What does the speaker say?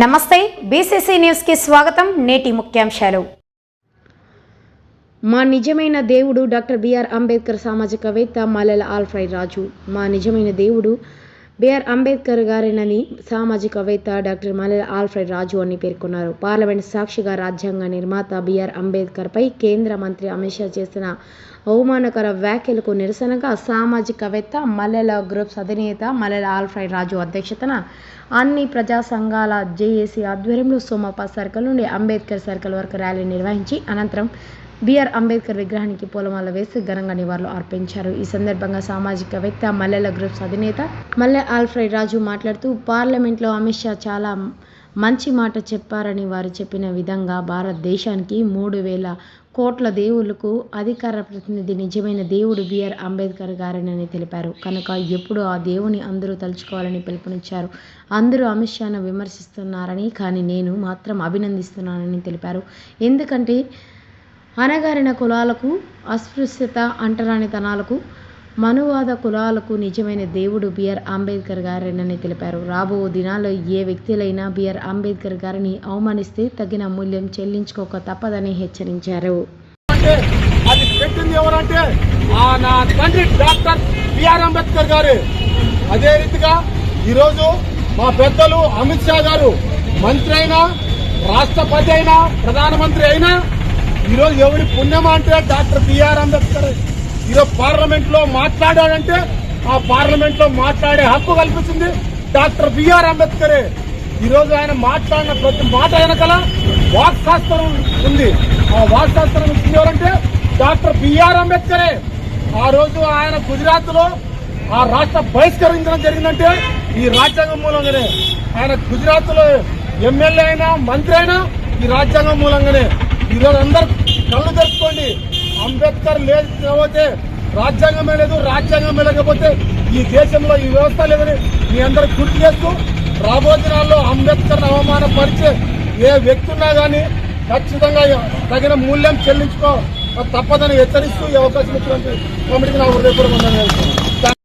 నమస్తే బీసీసీ న్యూస్కి స్వాగతం నేటి ముఖ్యాంశాలు. మా నిజమైన దేవుడు డాక్టర్ బిఆర్ అంబేద్కర్ సామాజికవేత్త మల్లెల ఆల్ఫ్రై రాజు. మా నిజమైన దేవుడు బిఆర్ అంబేద్కర్ గారేనని సామాజికవేత్త డాక్టర్ మల్లెల ఆల్ఫ్రెడ్ రాజు అని పేర్కొన్నారు. పార్లమెంట్ సాక్షిగా రాజ్యాంగ నిర్మాత బిఆర్ అంబేద్కర్పై కేంద్ర మంత్రి అమిత్ షా చేసిన అవమానకర వ్యాఖ్యలకు నిరసనగా సామాజికవేత్త మల్లెల గ్రూప్స్ అధినేత మల్లెల ఆల్ఫ్రెడ్ రాజు అధ్యక్షతన అన్ని ప్రజా సంఘాల జేఏసీ ఆధ్వర్యంలో సోమపా సర్కిల్ నుండి అంబేద్కర్ సర్కిల్ వరకు ర్యాలీ నిర్వహించి అనంతరం బిఆర్ అంబేద్కర్ విగ్రహానికి పూలమాల వేసి ఘనంగా నివాళులు అర్పించారు. ఈ సందర్భంగా సామాజికవేత్త మల్లెల గ్రూప్స్ అధినేత మల్లె ఆల్ఫ్రై రాజు మాట్లాడుతూ పార్లమెంట్లో అమిత్ షా చాలా మంచి మాట చెప్పారని వారు చెప్పిన విధంగా భారతదేశానికి మూడు వేల కోట్ల దేవుళ్ళకు అధికార ప్రతినిధి నిజమైన దేవుడు బిఆర్ అంబేద్కర్ గారేనని తెలిపారు. కనుక ఎప్పుడు ఆ దేవుని అందరూ తలుచుకోవాలని పిలుపునిచ్చారు. అందరూ అమిత్ షాను విమర్శిస్తున్నారని కానీ నేను మాత్రం అభినందిస్తున్నానని తెలిపారు. ఎందుకంటే అణగారిన కులాలకు అస్పృశ్యత అంటరానితనాలకు మనువాద కులాలకు నిజమైన దేవుడు బిఆర్ అంబేద్కర్ గారేనని తెలిపారు. రాబో దినాల్లో ఏ వ్యక్తులైనా బిఆర్ అంబేద్కర్ గారిని అవమానిస్తే తగిన మూల్యం చెల్లించుకోక తప్పదని హెచ్చరించారు. అది పెట్టింది ఎవరంటే నా తండ్రి డాక్టర్ బిఆర్ అంబేద్కర్ గారు. అదే రీతిగా ఈరోజు మా పెద్దలు అమిత్ షా గారు మంత్రి అయినా రాష్ట్రపతి అయినా ప్రధానమంత్రి అయినా ఈరోజు ఎవరి పుణ్యం అంటే డాక్టర్ బిఆర్ అంబేద్కర్. ఈరోజు పార్లమెంట్లో మాట్లాడాడంటే ఆ పార్లమెంట్లో మాట్లాడే హక్కు కల్పించింది డాక్టర్ బిఆర్ అంబేద్కరే. ఈరోజు ఆయన మాట్లాడిన ప్రతి మాట వెనకల వాక్శాస్త్రం ఉంది. ఆ వాక్శాస్త్రం ఇచ్చింది ఎవరంటే డాక్టర్ బిఆర్ అంబేద్కరే. ఆ రోజు ఆయన గుజరాత్లో ఆ రాష్ట్ర బహిష్కరించడం జరిగిందంటే ఈ రాజ్యాంగం మూలంగానే. ఆయన గుజరాత్లో ఎమ్మెల్యే అయినా మంత్రి అయినా ఈ రాజ్యాంగం మూలంగానే. ఈరోజు అందరు కళ్ళు తెరుచుకోండి. అంబేద్కర్ లేకపోతే రాజ్యాంగమే లేదు రాజ్యాంగమే లేకపోతే ఈ దేశంలో ఈ వ్యవస్థ లేదని మీ అందరూ గుర్తు చేస్తూ రాబో దినాల్లో అంబేద్కర్ అవమానపరిచే ఏ వ్యక్తి ఉన్నా కానీ ఖచ్చితంగా తగిన మూల్యం చెల్లించుకో తప్పదని హెచ్చరిస్తూ ఈ అవకాశం ఇచ్చినటువంటి కమిటీకి నా హృదయపూర్వకంగా